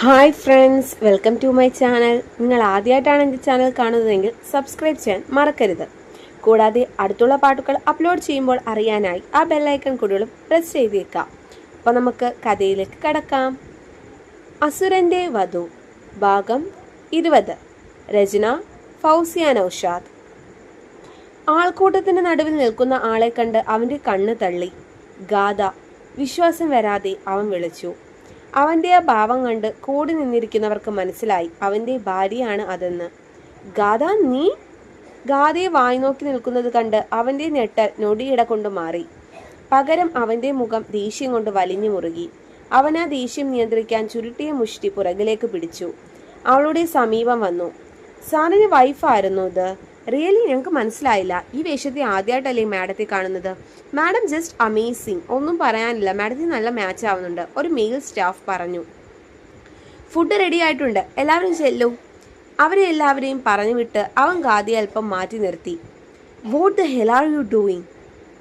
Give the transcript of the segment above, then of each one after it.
Hi friends welcome to my channel. നിങ്ങൾ ആദ്യമായിട്ടാണ് എന്റെ ചാനൽ കാണുന്നതെങ്കിൽ സബ്സ്ക്രൈബ് ചെയ്യാൻ മറക്കരുത്. കൂടാതെ അടുത്തുള്ള പാട്ടുകൾ അപ്ലോഡ് ചെയ്യുമ്പോൾ അറിയാനായി ആ ബെല്ലൈക്കൺ കൂടികളും പ്രസ് ചെയ്തേക്കാം. അപ്പോൾ നമുക്ക് കഥയിലേക്ക് കടക്കാം. അസുരന്റെ വധു ഭാഗം ഇരുപത്. രചന ഫൗസിയ നൌഷാദ് ആൾക്കൂട്ടത്തിന്റെ നടുവിൽ നിൽക്കുന്ന ആളെ കണ്ട് അവന്റെ കണ്ണ് തള്ളി. ഗാഥ വിശ്വാസം വരാതെ അവൻ വിളിച്ചു. അവന്റെ ആ ഭാവം കണ്ട് കൂടി നിന്നിരിക്കുന്നവർക്ക് മനസ്സിലായി. അവന്റെ ഭാര്യയാണ് അതെന്ന്. ഗാഥ നീ? ഗാഥയെ വായി നോക്കി നിൽക്കുന്നത് കണ്ട് അവന്റെ ഞെട്ടൽ നൊടിയിട കൊണ്ട് മാറി. പകരം അവന്റെ മുഖം ദേഷ്യം കൊണ്ട് വലിഞ്ഞു മുറുകി. അവൻ ആ ദേഷ്യം നിയന്ത്രിക്കാൻ ചുരുട്ടിയ മുഷ്ടി പുറകിലേക്ക് പിടിച്ചു. അവളുടെ സമീപം വന്നു. സാറിന് വൈഫായിരുന്നു ഇത്? റിയലി ഞങ്ങൾക്ക് മനസ്സിലായില്ല. ഈ വേഷത്തെ ആദ്യമായിട്ടല്ലേ മാഡത്തെ കാണുന്നത്? മാഡം ജസ്റ്റ് അമേസിങ് ഒന്നും പറയാനില്ല. മാഡത്തിന് നല്ല മാച്ച് ആവുന്നുണ്ട്. ഒരു മെയിൽ സ്റ്റാഫ് പറഞ്ഞു. ഫുഡ് റെഡി ആയിട്ടുണ്ട്. എല്ലാവരും ചെല്ലും. അവരെ എല്ലാവരെയും പറഞ്ഞു വിട്ട് അവൻ ഗാദിയെ അല്പം മാറ്റി നിർത്തി. What the hell are you doing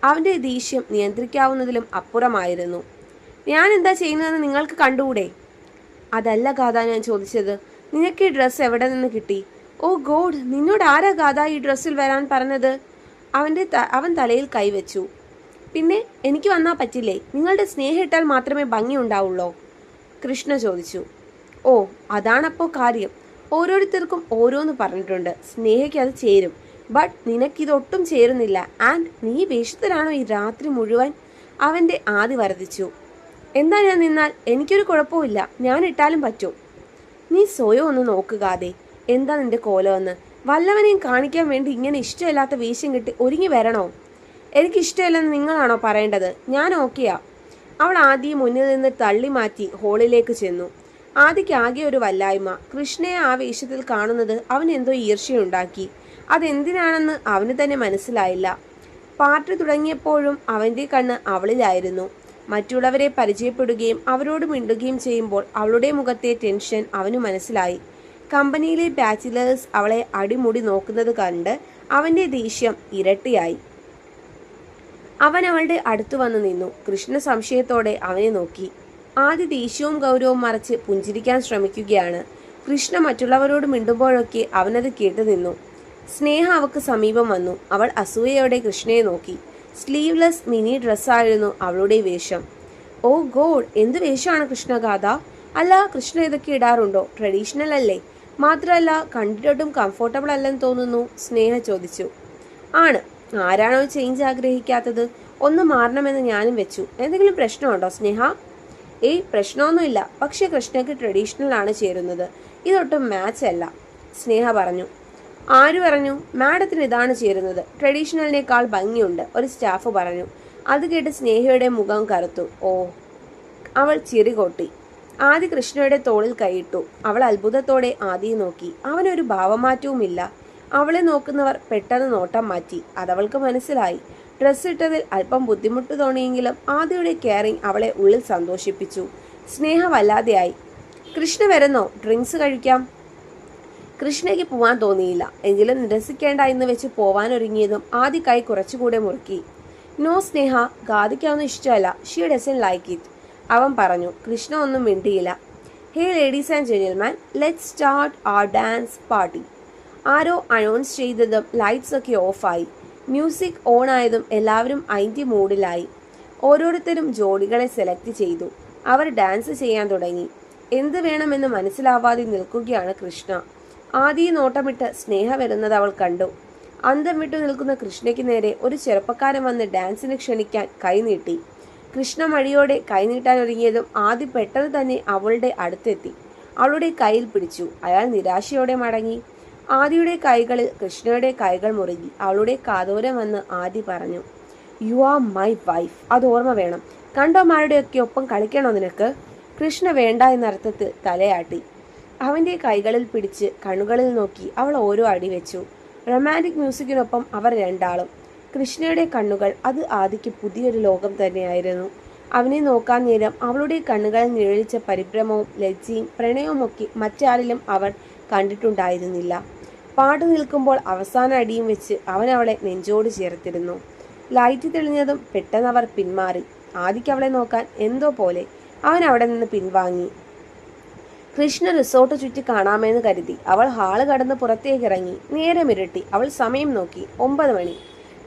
അവന്റെ ദേഷ്യം നിയന്ത്രിക്കാവുന്നതിലും അപ്പുറമായിരുന്നു. ഞാൻ എന്താ ചെയ്യുന്നതെന്ന് നിങ്ങൾക്ക് കണ്ടുകൂടെ? അതല്ല ഗാഥ ഞാൻ ചോദിച്ചത്. നിനക്ക് ഈ ഡ്രസ്സ് എവിടെ നിന്ന് കിട്ടി? ഓ ഗോഡ് നിന്നോട് ആരാ ഗാഥ ഈ ഡ്രസ്സിൽ വരാൻ പറഞ്ഞത്? അവന്റെ അവൻ തലയിൽ കൈവച്ചു. പിന്നെ എനിക്ക് വന്നാൽ പറ്റില്ലേ? നിങ്ങളുടെ സ്നേഹം ഇട്ടാൽ മാത്രമേ ഭംഗി ഉണ്ടാവുള്ളൂ? കൃഷ്ണ ചോദിച്ചു. ഓ അതാണപ്പോൾ കാര്യം. ഓരോരുത്തർക്കും ഓരോന്ന് പറഞ്ഞിട്ടുണ്ട്. സ്നേഹയ്ക്ക് അത് ചേരും. ബട്ട് നിനക്കിതൊട്ടും ചേരുന്നില്ല. ആൻഡ് നീ വേഷത്തിലാണോ ഈ രാത്രി മുഴുവൻ അവന്റെ ആദി വർദ്ധിച്ചു? എന്താ ഞാൻ നിന്നാൽ എനിക്കൊരു കുഴപ്പമില്ല ഞാൻ ഇട്ടാലും പറ്റും. നീ സ്വയം ഒന്ന് നോക്കുകാതെ എന്താ നിന്റെ കോലമെന്ന്? വല്ലവനെയും കാണിക്കാൻ വേണ്ടി ഇങ്ങനെ ഇഷ്ടമില്ലാത്ത വേഷം കിട്ടി ഒരുങ്ങി വരണോ? എനിക്ക് ഇഷ്ടമില്ലെന്ന് നിങ്ങളാണോ പറയേണ്ടത്? ഞാൻ ഓക്കെയാ. അവൾ ആദ്യം മുന്നിൽ നിന്ന് തള്ളി മാറ്റി ഹോളിലേക്ക് ചെന്നു. ആദിക്ക് ആകെ ഒരു വല്ലായ്മ. കൃഷ്ണയെ ആ വേഷത്തിൽ കാണുന്നത് അവൻ എന്തോ ഈർഷ്യയുണ്ടാക്കി അതെന്തിനാണെന്ന് അവന് തന്നെ മനസ്സിലായില്ല. പാർട്ടി തുടങ്ങിയപ്പോഴും അവന്റെ കണ്ണ് അവളിലായിരുന്നു. മറ്റുള്ളവരെ പരിചയപ്പെടുകയും അവരോട് മിണ്ടുകയും ചെയ്യുമ്പോൾ അവളുടെ മുഖത്തെ ടെൻഷൻ അവന് മനസ്സിലായി. കമ്പനിയിലെ ബാച്ചിലേഴ്സ് അവളെ അടിമുടി നോക്കുന്നത് കണ്ട് അവന്റെ ദേഷ്യം ഇരട്ടിയായി. അവൻ അവളുടെ അടുത്തു വന്നു നിന്നു. കൃഷ്ണ സംശയത്തോടെ അവനെ നോക്കി. ആദ്യ ദേഷ്യവും ഗൗരവവും മറച്ച് പുഞ്ചിരിക്കാൻ ശ്രമിക്കുകയാണ്. കൃഷ്ണ മറ്റുള്ളവരോട് മിണ്ടുമ്പോഴൊക്കെ അവനത് കേട്ടു നിന്നു. സ്നേഹ അവക്ക് സമീപം വന്നു. അവൾ അസൂയയോടെ കൃഷ്ണയെ നോക്കി. സ്ലീവ്ലെസ് മിനി ഡ്രസ്സായിരുന്നു അവളുടെ വേഷം. ഓ ഗോഡ് എന്ത് വേഷമാണ് കൃഷ്ണഗാഥ അല്ല കൃഷ്ണ ഇതൊക്കെ ഇടാറുണ്ടോ? ട്രഡീഷണൽ അല്ലേ? മാത്രമല്ല കണ്ടിട്ടും കംഫർട്ടബിൾ അല്ലെന്ന് തോന്നുന്നു സ്നേഹ ചോദിച്ചു. ആണ്. ആരാണോ ചേഞ്ച് ആഗ്രഹിക്കാത്തത് ഒന്ന് മാറണമെന്ന് ഞാനും വെച്ചു. എന്തെങ്കിലും പ്രശ്നമുണ്ടോ സ്നേഹ? ഏയ് പ്രശ്നമൊന്നുമില്ല. പക്ഷേ കൃഷ്ണയ്ക്ക് ട്രഡീഷണൽ ആണ് ചേരുന്നത്. ഇതൊട്ടും മാച്ച് അല്ല സ്നേഹ പറഞ്ഞു. ആര് പറഞ്ഞു? മാഡത്തിന് ഇതാണ് ചേരുന്നത്. ട്രഡീഷണലിനേക്കാൾ ഭംഗിയുണ്ട് ഒരു സ്റ്റാഫ് പറഞ്ഞു. അത് കേട്ട് സ്നേഹയുടെ മുഖം കറുത്തു. ഓ അവൾ ചിറികൊട്ടി ആദി കൃഷ്ണയുടെ തോളിൽ കൈയിട്ടു. അവൾ അത്ഭുതത്തോടെ ആദിയെ നോക്കി. അവനൊരു ഭാവമാറ്റവുമില്ല. അവളെ നോക്കുന്നവർ പെട്ടെന്ന് നോട്ടം മാറ്റി. അതവൾക്ക് മനസ്സിലായി. ഡ്രസ് ഇട്ടതിൽ അല്പം ബുദ്ധിമുട്ട് തോന്നിയെങ്കിലും ആദിയുടെ കെയറിങ് അവളെ ഉള്ളിൽ സന്തോഷിപ്പിച്ചു. സ്നേഹമല്ലാതെയായി കൃഷ്ണ വരുന്നോ? ഡ്രിങ്ക്സ് കഴിക്കാം. കൃഷ്ണയ്ക്ക് പോവാൻ തോന്നിയില്ല. എങ്കിലും നിരസിക്കേണ്ട എന്ന് വെച്ച് പോവാനൊരുങ്ങിയതും ആദ്യ കൈ കുറച്ചുകൂടെ മുറുക്കി. നോ സ്നേഹ. ഗാദിക്കൊന്നും ഇഷ്ടമല്ല. ഷീ ഡസൻ ലൈക്ക് ഇറ്റ് അവൻ പറഞ്ഞു കൃഷ്ണ ഒന്നും മിണ്ടിയില്ല. Hey ladies and gentleman let start ആ ഡാൻസ് പാർട്ടി ആരോ അനൗൺസ് ചെയ്തതും ലൈറ്റ്സ് ഒക്കെ ഓഫായി മ്യൂസിക് ഓൺ ആയതും എല്ലാവരും അതിന്റെ മൂഡിലായി ഓരോരുത്തരും ജോഡികളെ സെലക്ട് ചെയ്തു. അവർ ഡാൻസ് ചെയ്യാൻ തുടങ്ങി. എന്ത് വേണമെന്ന് മനസ്സിലാവാതെ നിൽക്കുകയാണ് കൃഷ്ണ. ആദ്യം നോട്ടമിട്ട് സ്നേഹ വരുന്നത് അവൾ കണ്ടു. അന്തം വിട്ടു നിൽക്കുന്ന കൃഷ്ണയ്ക്ക് നേരെ ഒരു ചെറുപ്പക്കാരൻ വന്ന് ഡാൻസിന് ക്ഷണിക്കാൻ കൈനീട്ടി കൃഷ്ണ മടിയോടെ കൈനീട്ടാൻ ഒരുങ്ങിയതും ആദ്യ പെട്ടെന്ന് തന്നെ അവളുടെ അടുത്തെത്തി. അവളുടെ കയ്യിൽ പിടിച്ചു. അയാൾ നിരാശയോടെ മടങ്ങി. ആദിയുടെ കൈകളിൽ കൃഷ്ണയുടെ കൈകൾ മുറുകി. അവളുടെ കാതോരം വന്ന് ആദി പറഞ്ഞു യു ആർ മൈ വൈഫ് അത് ഓർമ്മ വേണം. കണ്ടോമാരുടെയൊക്കെ ഒപ്പം കളിക്കണോ നിനക്ക്? കൃഷ്ണ വേണ്ട എന്നർത്ഥത്തിൽ തലയാട്ടി. അവന്റെ കൈകളിൽ പിടിച്ച് കണ്ണുകളിൽ നോക്കി അവൾ ഓരോ അടി വെച്ചു. റൊമാന്റിക് മ്യൂസിക്കിനൊപ്പം അവർ രണ്ടാളും. കൃഷ്ണയുടെ കണ്ണുകൾ അത് ആദിക്ക് പുതിയൊരു ലോകം തന്നെയായിരുന്നു. അവനെ നോക്കാൻ നേരം അവളുടെ കണ്ണുകൾ നിഴലിച്ച പരിഭ്രമവും ലജ്ജയും പ്രണയവുമൊക്കെ മറ്റാരിലും അവൻ കണ്ടിട്ടുണ്ടായിരുന്നില്ല. പാട്ടു നിൽക്കുമ്പോൾ അവസാന അടിയും വെച്ച് അവൻ അവളെ നെഞ്ചോട് ചേർത്തിരുന്നു. ലൈറ്റ് തെളിഞ്ഞതും പെട്ടെന്ന് അവർ പിന്മാറി. ആദിക്ക് അവളെ നോക്കാൻ എന്തോ പോലെ അവൻ അവിടെ നിന്ന് പിൻവാങ്ങി. കൃഷ്ണ റിസോർട്ട് ചുറ്റി കാണാമെന്ന് കരുതി. അവൾ ഹാൾ കടന്ന് പുറത്തേക്ക് ഇറങ്ങി. നേരം ഇരട്ടി. അവൾ സമയം നോക്കി. ഒമ്പത് മണി.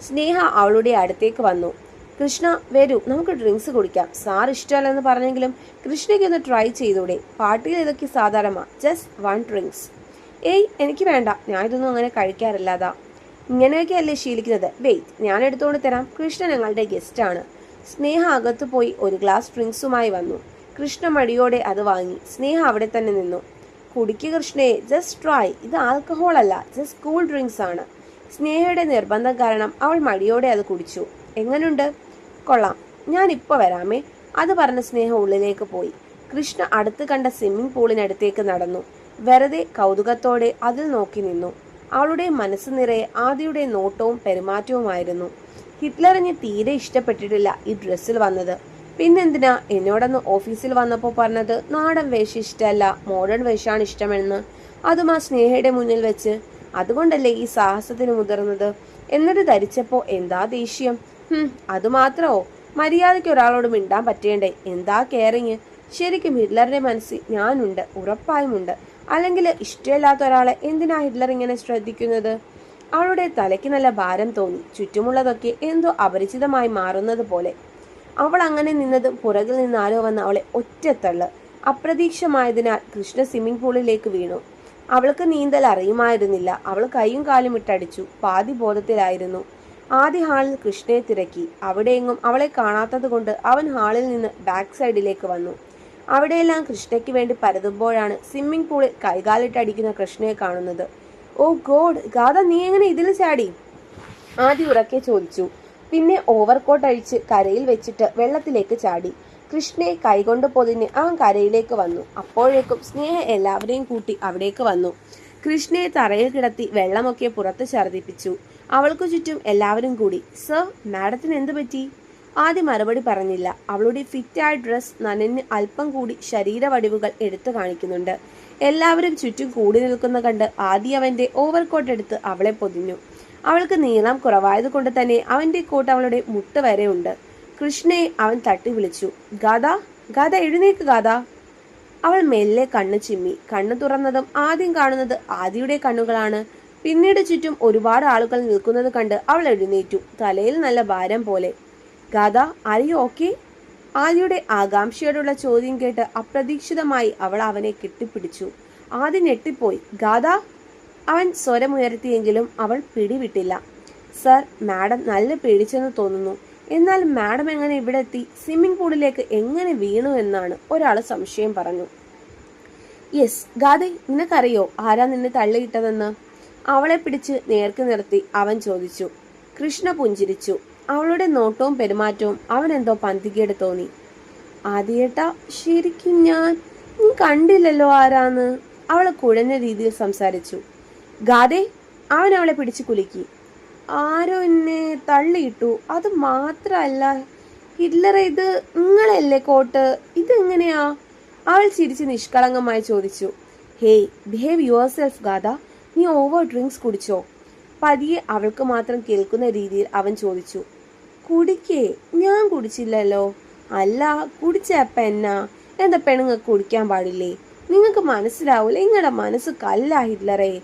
സ്നേഹ അവളുടെ അടുത്തേക്ക് വന്നു. കൃഷ്ണ വരൂ നമുക്ക് ഡ്രിങ്ക്സ് കുടിക്കാം. സാർ ഇഷ്ടമല്ലെന്ന് പറഞ്ഞെങ്കിലും കൃഷ്ണയ്ക്ക് ഒന്ന് ട്രൈ ചെയ്തൂടെ. പാർട്ടിയിൽ ഇതൊക്കെ സാധാരണ ജസ്റ്റ് വൺ ഡ്രിങ്ക്സ്. ഏയ് എനിക്ക് വേണ്ട. ഞാൻ ഇതൊന്നും അങ്ങനെ കഴിക്കാറില്ലാതാ. ഇങ്ങനെയൊക്കെ അല്ലേ ശീലിക്കുന്നത്? വെയിറ്റ്. ഞാൻ എടുത്തുകൊണ്ട് തരാം. കൃഷ്ണ ഞങ്ങളുടെ ഗസ്റ്റാണ് സ്നേഹ അകത്തു പോയി ഒരു ഗ്ലാസ് ഡ്രിങ്ക്സുമായി വന്നു. കൃഷ്ണ മടിയോടെ അത് വാങ്ങി. സ്നേഹ അവിടെ തന്നെ നിന്നു. കുടിക്ക് കൃഷ്ണയെ ജസ്റ്റ് ട്രൈ. ഇത് ആൽക്കഹോൾ അല്ല. ജസ്റ്റ് കൂൾ ഡ്രിങ്ക്സ് ആണ്. സ്നേഹയുടെ നിർബന്ധം കാരണം അവൾ മടിയോടെ അത് കുടിച്ചു. എങ്ങനുണ്ട്? കൊള്ളാം. ഞാൻ ഇപ്പോൾ വരാമേ. അത് പറഞ്ഞ സ്നേഹ ഉള്ളിലേക്ക് പോയി. കൃഷ്ണ അടുത്ത് കണ്ട സ്വിമ്മിംഗ് പൂളിനടുത്തേക്ക് നടന്നു. വെറുതെ കൗതുകത്തോടെ അതിൽ നോക്കി നിന്നു. അവളുടെ മനസ്സ് നിറയെ ആദിയുടെ നോട്ടവും പെരുമാറ്റവുമായിരുന്നു. ഹിറ്റ്ലറിന് തീരെ ഇഷ്ടപ്പെട്ടിട്ടില്ല ഈ ഡ്രസ്സിൽ വന്നത്. പിന്നെന്തിനാ എന്നോടന്ന് ഓഫീസിൽ വന്നപ്പോൾ പറഞ്ഞത് നാടൻ വേഷം ഇഷ്ടമല്ല മോഡേൺ വേഷമാണ് ഇഷ്ടമെന്ന്. അതും ആ സ്നേഹയുടെ മുന്നിൽ വെച്ച് അതുകൊണ്ടല്ലേ ഈ സാഹസത്തിന് മുതിർന്നത്? എന്നിട്ട് ധരിച്ചപ്പോ എന്താ ദേഷ്യം? ഹും അതുമാത്രമോ മര്യാദയ്ക്ക് ഒരാളോട് മിണ്ടാൻ പറ്റേണ്ടേ? എന്താ കെയറിങ് ശരിക്കും ഹിറ്റ്ലറിന്റെ മനസ്സിൽ ഞാനുണ്ട് ഉറപ്പായും ഉണ്ട് അല്ലെങ്കിൽ ഇഷ്ടമില്ലാത്ത ഒരാളെ എന്തിനാ ഹിറ്റ്ലർ ഇങ്ങനെ ശ്രദ്ധിക്കുന്നത്? അവളുടെ തലയ്ക്ക് നല്ല ഭാരം തോന്നി. ചുറ്റുമുള്ളതൊക്കെ എന്തോ അപരിചിതമായി മാറുന്നത് പോലെ. അവൾ അങ്ങനെ നിന്നതും പുറകിൽ നിന്ന് ആരോ വന്ന് അവളെ ഒറ്റത്തള്ള്. അപ്രതീക്ഷമായതിനാൽ കൃഷ്ണ സ്വിമ്മിംഗ് പൂളിലേക്ക് വീണു. അവൾക്ക് നീന്തൽ അറിയുമായിരുന്നില്ല. അവൾ കൈയും കാലും ഇട്ടടിച്ചു. പാതി ബോധത്തിലായിരുന്നു. ആദ്യ ഹാളിൽ കൃഷ്ണയെ തിരക്കി. അവിടെയെങ്ങും അവളെ കാണാത്തത് കൊണ്ട് അവൻ ഹാളിൽ നിന്ന് ബാക്ക് സൈഡിലേക്ക് വന്നു. അവിടെയെല്ലാം കൃഷ്ണയ്ക്ക് വേണ്ടി പരതുമ്പോഴാണ് സ്വിമ്മിംഗ് പൂളിൽ കൈകാലിട്ടടിക്കുന്ന കൃഷ്ണയെ കാണുന്നത്. ഓ ഗോഡ് ഗാഥ നീ എങ്ങനെ ഇതിൽ ചാടി? ആദ്യ ഉറക്കെ ചോദിച്ചു. പിന്നെ ഓവർകോട്ട് അഴിച്ച് കരയിൽ വെച്ചിട്ട് വെള്ളത്തിലേക്ക് ചാടി. കൃഷ്ണയെ കൈകൊണ്ട് പൊതിഞ്ഞ് അവൻ കരയിലേക്ക് വന്നു. അപ്പോഴേക്കും സ്നേഹ എല്ലാവരെയും കൂട്ടി അവിടേക്ക് വന്നു. കൃഷ്ണയെ തറയിൽ കിടത്തി വെള്ളമൊക്കെ പുറത്ത് ഛർദിപ്പിച്ചു അവൾക്കു ചുറ്റും എല്ലാവരും കൂടി സർ മാഡത്തിന് എന്ത് പറ്റി? ആദ്യം മറുപടി പറഞ്ഞില്ല. അവളുടെ ഫിറ്റായ ഡ്രസ് നനഞ്ഞ് അല്പം കൂടി ശരീരവടിവുകൾ എടുത്തു കാണിക്കുന്നുണ്ട്. എല്ലാവരും ചുറ്റും കൂടി നിൽക്കുന്ന കണ്ട് ആദ്യം അവന്റെ ഓവർകോട്ട് എടുത്ത് അവളെ പൊതിഞ്ഞു. അവൾക്ക് നീളം കുറവായതുകൊണ്ട് തന്നെ അവന്റെ കോട്ട് അവളുടെ മുട്ട് വരെ ഉണ്ട് കൃഷ്ണയെ അവൻ തട്ടി വിളിച്ചു ഗാഥ ഗാഥ എഴുന്നേക്ക് ഗാഥ അവൾ മെല്ലെ കണ്ണു ചിമ്മി. കണ്ണു തുറന്നതും ആദ്യം കാണുന്നത് ആദിയുടെ കണ്ണുകളാണ്. പിന്നീട് ചുറ്റും ഒരുപാട് ആളുകൾ നിൽക്കുന്നത് കണ്ട് അവൾ എഴുന്നേറ്റു. തലയിൽ നല്ല ഭാരം പോലെ. ഗാഥ അറിയോ ഓക്കെ ആദിയുടെ ആകാംക്ഷയോടുള്ള ചോദ്യം കേട്ട് അപ്രതീക്ഷിതമായി അവൾ അവനെ കെട്ടിപ്പിടിച്ചു. ആദി ഞെട്ടിപ്പോയി. ഗാഥ അവൻ സ്വരമുയർത്തിയെങ്കിലും അവൾ പിടിവിട്ടില്ല. സർ മാഡം നല്ല പേടിച്ചെന്ന് തോന്നുന്നു. എന്നാൽ മാഡം എങ്ങനെ ഇവിടെ എത്തി സ്വിമ്മിംഗ് പൂളിലേക്ക് എങ്ങനെ വീണു എന്നാണ് ഒരാൾ സംശയം പറഞ്ഞു. യെസ് ഗാദെ നിനക്കറിയോ ആരാ നിന്നെ തള്ളിയിട്ടതെന്ന്? അവളെ പിടിച്ച് നേർക്ക് നിർത്തി അവൻ ചോദിച്ചു. കൃഷ്ണ പുഞ്ചിരിച്ചു. അവളുടെ നോട്ടവും പെരുമാറ്റവും അവൻ എന്തോ പന്തികേട് തോന്നി. ആദ്യേട്ട ശരിക്കും ഞാൻ? നീ കണ്ടില്ലല്ലോ ആരാന്ന്? അവൾ കുഴഞ്ഞ രീതിയിൽ സംസാരിച്ചു. ഗാദെ അവൻ അവളെ പിടിച്ചു കുലുക്കി. ആരോ എന്നെ തള്ളിയിട്ടു. അത് മാത്രല്ല ഹിറ്റ്ലർ ഇത് നിങ്ങളല്ലേ കോട്ട്? ഇതെങ്ങനെയാ? അവൾ ചിരിച്ച് നിഷ്കളങ്കമായി ചോദിച്ചു. Hey behave yourself Gatha. നീ ഓവർ ഡ്രിങ്ക്സ് കുടിച്ചോ? പതിയെ അവൾക്ക് മാത്രം കേൾക്കുന്ന രീതിയിൽ അവൻ ചോദിച്ചു. കുടിക്കേ ഞാൻ കുടിച്ചില്ലല്ലോ. അല്ല കുടിച്ചപ്പ എന്നാ? എന്താ പെണ്ണുങ്ങൾക്ക് കുടിക്കാൻ പാടില്ലേ? നിങ്ങൾക്ക് മനസ്സിലാവൂല നിങ്ങളുടെ മനസ്സ് കല്ല ഹിറ്റ്ലറേ.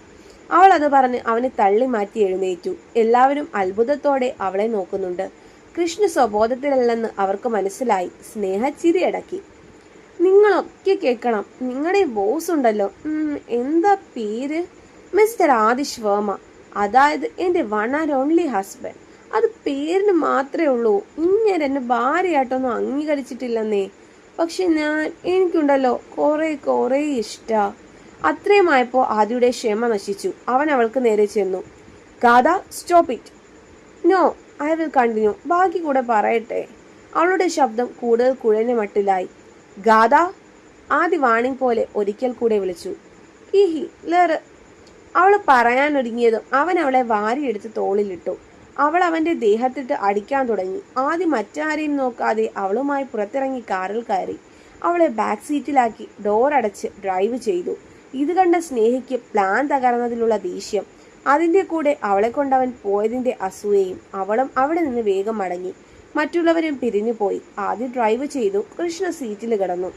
അവൾ അത് പറഞ്ഞ് അവനെ തള്ളി മാറ്റി എഴുന്നേറ്റു. എല്ലാവരും അത്ഭുതത്തോടെ അവളെ നോക്കുന്നുണ്ട്. കൃഷ്ണ സ്വബോധത്തിലല്ലെന്ന് അവർക്ക് മനസ്സിലായി. സ്നേഹ ചിരിയടക്കി നിങ്ങളൊക്കെ കേൾക്കണം. നിങ്ങളുടെ ബോസ് ഉണ്ടല്ലോ. എന്താ പേര്? മിസ്റ്റർ ആദിഷ് വർമ്മ. അതായത് എന്റെ വൺ ആൻഡ് ഓൺലി ഹസ്ബൻഡ് അത് പേരിന് മാത്രമേ ഉള്ളൂ. ഇങ്ങനെ എന്നെ ഭാര്യയായിട്ടൊന്നും അംഗീകരിച്ചിട്ടില്ലെന്നേ. പക്ഷെ ഞാൻ എനിക്കുണ്ടല്ലോ. കുറേ കുറേ ഇഷ്ട. അത്രയുമായപ്പോൾ ആദിയുടെ ക്ഷമ നശിച്ചു. അവൻ അവൾക്ക് നേരെ ചെന്നു. Gatha stop it. No I will continue. ബാക്കി കൂടെ പറയട്ടെ. അവളുടെ ശബ്ദം കൂടുതൽ കുഴഞ്ഞ മട്ടിലായി. ഗാഥ ആദി വാണിംഗ് പോലെ ഒരിക്കൽ കൂടെ വിളിച്ചു. ഹിഹി ലേറ്. അവൾ പറയാൻ പറയാനൊരുങ്ങിയതും അവൻ അവളെ വാരിയെടുത്ത് തോളിലിട്ടു. അവൾ അവന്റെ ദേഹത്തിട്ട് അടിക്കാൻ തുടങ്ങി. ആദ്യം മറ്റാരെയും നോക്കാതെ അവളുമായി പുറത്തിറങ്ങി കാറിൽ കയറി. അവളെ ബാക്ക് സീറ്റിലാക്കി ഡോർ അടച്ച് ഡ്രൈവ് ചെയ്തു. ഇത് കണ്ട സ്നേഹിക്ക് പ്ലാൻ തകർന്നതിലുള്ള ദേഷ്യം. അതിന്റെ കൂടെ അവളെ കൊണ്ടവൻ പോയതിന്റെ അസൂയയും അവളും അവിടെ നിന്ന് വേഗം മടങ്ങി. മറ്റുള്ളവരും പിരിഞ്ഞുപോയി ആദ്യം ഡ്രൈവ് ചെയ്തു. കൃഷ്ണ സീറ്റിൽ കിടന്നു.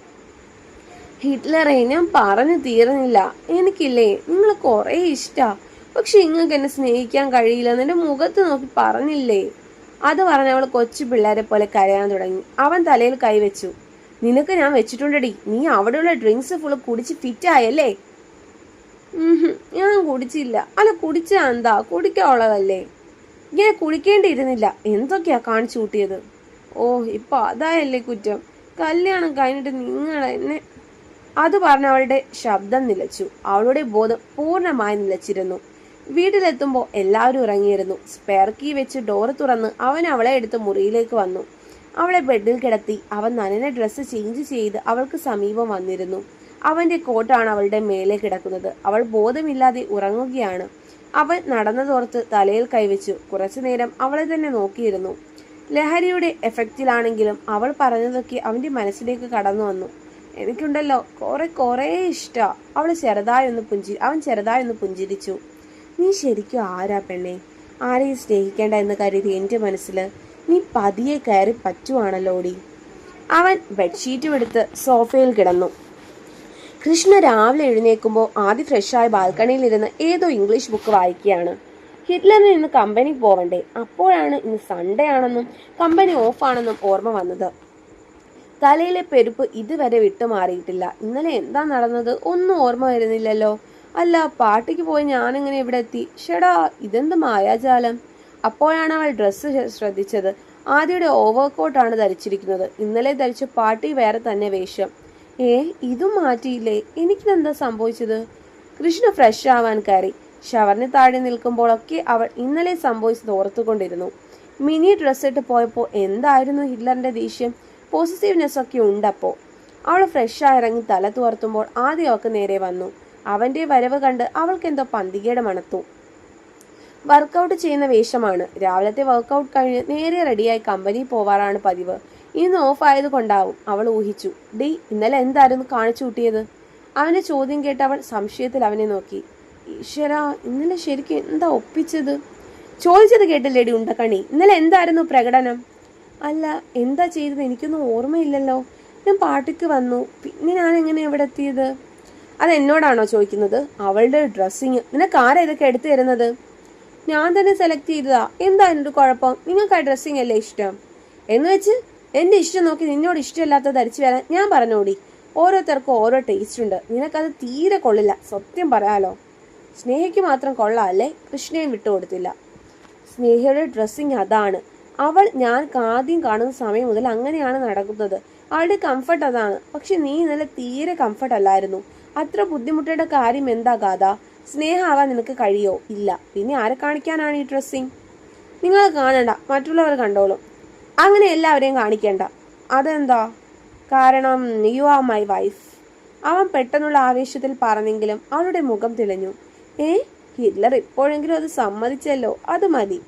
ഹിറ്റ്ലറെ ഞാൻ പറഞ്ഞു തീർന്നില്ല. എനിക്കില്ലേ നിങ്ങൾ കുറേ ഇഷ്ടാ. പക്ഷെ നിങ്ങൾക്ക് എന്നെ സ്നേഹിക്കാൻ കഴിയില്ല. എന്നെ മുഖത്ത് നോക്കി പറഞ്ഞില്ലേ? അത് പറഞ്ഞ അവൾ കൊച്ചു പിള്ളേരെ പോലെ കരയാൻ തുടങ്ങി. അവൻ തലയിൽ കൈവച്ചു. നിനക്ക് ഞാൻ വെച്ചിട്ടുണ്ടടി. നീ അവിടെയുള്ള ഡ്രിങ്ക്സ് ഫുള്ള് കുടിച്ച് ഫിറ്റായല്ലേ ഞാൻ കുടിച്ചില്ല. അല്ല കുടിച്ച എന്താ? കുടിക്കാനുള്ളതല്ലേ ഇങ്ങനെ കുടിക്കേണ്ടിയിരുന്നില്ല. എന്തൊക്കെയാ കാണിച്ചു കൂട്ടിയത്? ഓ ഇപ്പൊ അതായല്ലേ കുറ്റം. കല്യാണം കഴിഞ്ഞിട്ട് നിങ്ങൾ എന്നെ അത് പറഞ്ഞ അവളുടെ ശബ്ദം നിലച്ചു. അവളുടെ ബോധം പൂർണമായി നിലച്ചിരുന്നു. വീട്ടിലെത്തുമ്പോൾ എല്ലാവരും ഇറങ്ങിയിരുന്നു സ്പെയർ കീ വെച്ച് ഡോറ് തുറന്ന് അവൻ അവളെ എടുത്ത് മുറിയിലേക്ക് വന്നു. അവളെ ബെഡിൽ കിടത്തി. അവൻ നനനെ ഡ്രസ്സ് ചേഞ്ച് ചെയ്ത് അവൾക്ക് സമീപം വന്നിരുന്നു. അവന്റെ കോട്ടാണ് അവളുടെ മേലെ കിടക്കുന്നത്. അവൾ ബോധമില്ലാതെ ഉറങ്ങുകയാണ്. അവൻ നടന്നതോർത്ത് തലയിൽ കൈവച്ചു. നേരം അവളെ തന്നെ നോക്കിയിരുന്നു. ലഹരിയുടെ എഫക്റ്റിലാണെങ്കിലും അവൾ പറഞ്ഞതൊക്കെ അവന്റെ മനസ്സിലേക്ക് കടന്നു വന്നു. എനിക്കുണ്ടല്ലോ കുറെ കുറേ ഇഷ്ട. അവൾ ചെറുതായൊന്ന് പുഞ്ചി അവൻ ചെറുതായൊന്ന് പുഞ്ചിരിച്ചു. നീ ശരിക്കും ആരാ പെണ്ണെ? ആരെയും സ്നേഹിക്കേണ്ട എന്ന് കരുതി എന്റെ മനസ്സിൽ നീ പതിയെ കയറി പറ്റുവാണല്ലോടി. അവൻ ബെഡ്ഷീറ്റും എടുത്ത് സോഫയിൽ കിടന്നു. കൃഷ്ണ രാവിലെ എഴുന്നേൽക്കുമ്പോൾ ആദ്യം ഫ്രഷായ ബാൽക്കണിയിലിരുന്ന് ഏതോ ഇംഗ്ലീഷ് ബുക്ക് വായിക്കുകയാണ്. ഹിറ്റ്ലറിന് ഇന്ന് കമ്പനി പോവണ്ടേ? അപ്പോഴാണ് ഇന്ന് സൺഡേ ആണെന്നും കമ്പനി ഓഫാണെന്നും ഓർമ്മ വന്നത്. തലയിലെ പെരുപ്പ് ഇതുവരെ വിട്ടുമാറിയിട്ടില്ല ഇന്നലെ എന്താ നടന്നത്? ഒന്നും ഓർമ്മ വരുന്നില്ലല്ലോ. അല്ല പാർട്ടിക്ക് പോയി ഞാനിങ്ങനെ ഇവിടെ എത്തി? ഷെടാ ഇതെന്ത് മായാജാലം? അപ്പോഴാണ് അവൾ ഡ്രസ്സ് ശ്രദ്ധിച്ചത്. ആദ്യയുടെ ഓവർ കോട്ടാണ് ധരിച്ചിരിക്കുന്നത്. ഇന്നലെ ധരിച്ച പാർട്ടി വേറെ തന്നെ വേഷം. ഏ ഇതും മാറ്റിയില്ലേ? എനിക്കിതെന്താ സംഭവിച്ചത്? കൃഷ്ണ ഫ്രഷ് ആവാൻ കയറി. ഷവറിന് താഴെ നിൽക്കുമ്പോഴൊക്കെ അവൾ ഇന്നലെ സംഭവിച്ചത് ഓർത്തുകൊണ്ടിരുന്നു. മിനി ഡ്രസ് ഇട്ട് പോയപ്പോൾ എന്തായിരുന്നു ഹിറ്റ്ലറിന്റെ ദേഷ്യം? പോസിറ്റീവ്നെസ് ഒക്കെ ഉണ്ടപ്പോ. അവൾ ഫ്രഷായി ഇറങ്ങി തല തുവർത്തുമ്പോൾ ആദ്യം അവൾക്ക് നേരെ വന്നു. അവന്റെ വരവ് കണ്ട് അവൾക്ക് എന്തോ പന്തികേട് മണത്തു. വർക്കൗട്ട് ചെയ്യുന്ന വേഷമാണ്. രാവിലത്തെ വർക്കൗട്ട് കഴിഞ്ഞ് നേരെ റെഡിയായി കമ്പനി പോവാറാണ് പതിവ്. ഇന്ന് ഓഫ് ആയത് കൊണ്ടാവും അവൾ ഊഹിച്ചു. ഡി ഇന്നലെ എന്തായിരുന്നു കാണിച്ചു കൂട്ടിയത്? അവന്റെ ചോദ്യം കേട്ട് അവൾ സംശയത്തിൽ അവനെ നോക്കി. ഈശ്വര ഇന്നലെ ശരിക്കും എന്താ ഒപ്പിച്ചത്? ചോദിച്ചത് കേട്ടില്ലേടി ഉണ്ടക്കണി? ഇന്നലെ എന്തായിരുന്നു പ്രകടനം? അല്ല എന്താ ചെയ്തത്? എനിക്കൊന്നും ഓർമ്മയില്ലല്ലോ. ഞാൻ പാട്ടിക്ക് വന്നു. പിന്നെ ഞാൻ എങ്ങനെ ഇവിടെ എത്തിയത്? അത് എന്നോടാണോ ചോദിക്കുന്നത്? അവളുടെ ഡ്രസ്സിങ്. നിനക്ക് ആരാ ഇതൊക്കെ എടുത്തു തരുന്നത്? ഞാൻ തന്നെ സെലക്ട് ചെയ്തതാ. എന്താ എന്റെ കുഴപ്പം? നിങ്ങൾക്ക് ആ ഡ്രസ്സിങ് അല്ലേ ഇഷ്ടം? എന്ന് വെച്ച് എന്റെ ഇഷ്ടം നോക്കി നിന്നോട് ഇഷ്ടമില്ലാത്ത ധരിച്ചു വരാൻ ഞാൻ പറഞ്ഞോടി. ഓരോരുത്തർക്കും ഓരോ ടേസ്റ്റ് ഉണ്ട്. നിനക്കത് തീരെ കൊള്ളില്ല. സത്യം പറയാലോ. സ്നേഹയ്ക്ക് മാത്രം കൊള്ളാല്ലേ? കൃഷ്ണയും വിട്ടുകൊടുത്തില്ല സ്നേഹയുടെ ഡ്രസ്സിങ് അതാണ്. അവൾ ഞാൻ ആദ്യം കാണുന്ന സമയം മുതൽ അങ്ങനെയാണ് നടക്കുന്നത്. അവളുടെ കംഫർട്ട് അതാണ്. പക്ഷെ നീ ഇന്നലെ തീരെ കംഫർട്ട് അല്ലായിരുന്നു. അത്ര ബുദ്ധിമുട്ടേണ്ട കാര്യം എന്താ ഗാഥ? സ്നേഹമാവാൻ നിനക്ക് കഴിയോ? ഇല്ല. പിന്നെ ആരെ കാണിക്കാനാണ് ഈ ഡ്രസ്സിങ് നിങ്ങൾ കാണണ്ട. മറ്റുള്ളവർ കണ്ടോളും. അങ്ങനെ എല്ലാവരെയും കാണിക്കേണ്ട. അതെന്താ? കാരണം യു ആർ മൈ വൈഫ് അവൻ പെട്ടെന്നുള്ള ആവേശത്തിൽ പറഞ്ഞെങ്കിലും അവളുടെ മുഖം തെളിഞ്ഞു. ഏ ഹിറ്റ്ലർ ഇപ്പോഴെങ്കിലും അത് സമ്മതിച്ചല്ലോ. അത് മതി.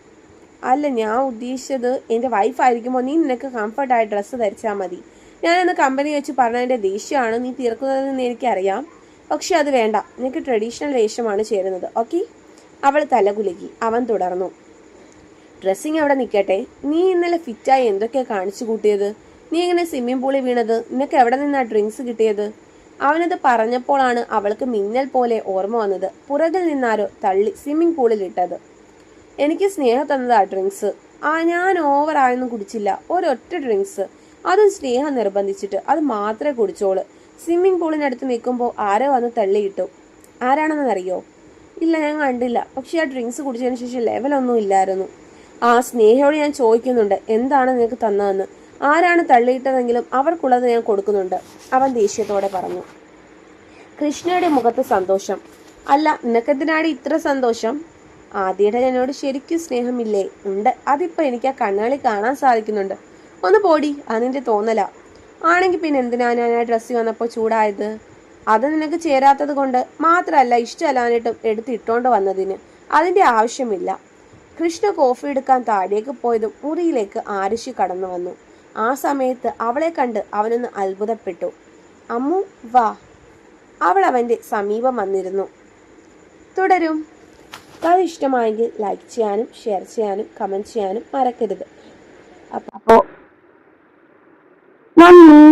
അല്ല ഞാൻ ഉദ്ദേശിച്ചത് എന്റെ വൈഫായിരിക്കുമ്പോൾ നീ നിനക്ക് കംഫർട്ടായ ഡ്രസ്സ് ധരിച്ചാൽ മതി. ഞാനിന്ന് കമ്പനി വെച്ച് പറഞ്ഞതിന്റെ ദേഷ്യമാണ് നീ തീർക്കുന്നതെന്ന് എനിക്കറിയാം. പക്ഷെ അത് വേണ്ട. നിനക്ക് ട്രഡീഷണൽ വേഷമാണ് ചേരുന്നത്. ഓക്കെ അവൾ തലകുലുക്കി അവൻ തുടർന്നു. ഡ്രസ്സിങ് അവിടെ നിൽക്കട്ടെ? നീ ഇന്നലെ ഫിറ്റായി എന്തൊക്കെയാ കാണിച്ചു കൂട്ടിയത്? നീ എങ്ങനെ സ്വിമ്മിംഗ് പൂളിൽ വീണത്? നിനക്ക് എവിടെ നിന്നാ ഡ്രിങ്ക്സ് കിട്ടിയത്? അവനത് പറഞ്ഞപ്പോഴാണ് അവൾക്ക് മിന്നൽ പോലെ ഓർമ്മ വന്നത്. പുറകിൽ നിന്നാരോ തള്ളി സ്വിമ്മിംഗ് പൂളിൽ ഇട്ടത്. എനിക്ക് സ്നേഹം തന്നതാ ഡ്രിങ്ക്സ് ആ ഞാൻ ഓവർ ആയൊന്നും കുടിച്ചില്ല. ഒരൊറ്റ ഡ്രിങ്ക്സ് അതും സ്നേഹം നിർബന്ധിച്ചിട്ട് അത് മാത്രമേ കുടിച്ചോളൂ. സ്വിമ്മിംഗ് പൂളിനടുത്ത് നിൽക്കുമ്പോൾ ആരോ വന്ന് തള്ളിയിട്ടു. ആരാണെന്നറിയോ? ഇല്ല ഞാൻ കണ്ടില്ല. പക്ഷെ ആ ഡ്രിങ്ക്സ് കുടിച്ചതിന് ശേഷം ലെവലൊന്നും ഇല്ലായിരുന്നു. ആ സ്നേഹയോട് ഞാൻ ചോദിക്കുന്നുണ്ട് എന്താണ് നിനക്ക് തന്നതെന്ന്? ആരാണ് തള്ളിയിട്ടതെങ്കിലും അവർക്കുള്ളത് ഞാൻ കൊടുക്കുന്നുണ്ട് അവൻ ദേഷ്യത്തോടെ പറഞ്ഞു. കൃഷ്ണയുടെ മുഖത്ത് സന്തോഷം. അല്ല നിനക്കെന്തിനാണ് ഇത്ര സന്തോഷം? ആദ്യയുടെ എന്നോട് ശരിക്കും സ്നേഹമില്ലേ? ഉണ്ട്. അതിപ്പോ എനിക്ക് ആ കണ്ണാളി കാണാൻ സാധിക്കുന്നുണ്ട്. ഒന്ന് പോടി അതിന്റെ തോന്നല. ആണെങ്കിൽ പിന്നെ എന്തിനാ ഞാൻ ആ ഡ്രസ്സ് വന്നപ്പോൾ ചൂടായത്? അത് നിനക്ക് ചേരാത്തത് കൊണ്ട് മാത്രമല്ല ഇഷ്ടമല്ലാനായിട്ടും എടുത്തിട്ടോണ്ട് വന്നതിന്. അതിന്റെ ആവശ്യമില്ല. കൃഷ്ണ കോഫി എടുക്കാൻ താഴേക്ക് പോയതും മുറിയിലേക്ക് ആരിശി കടന്നു വന്നു. ആ സമയത്ത് അവളെ കണ്ട് അവനൊന്ന് അത്ഭുതപ്പെട്ടു. അമ്മു വാ. അവൾ അവന്റെ സമീപം വന്നിരുന്നു. തുടരും. കഥ ഇഷ്ടമായെങ്കിൽ ലൈക്ക് ചെയ്യാനും ഷെയർ ചെയ്യാനും കമന്റ് ചെയ്യാനും മറക്കരുത്. അപ്പോൾ നന്ദി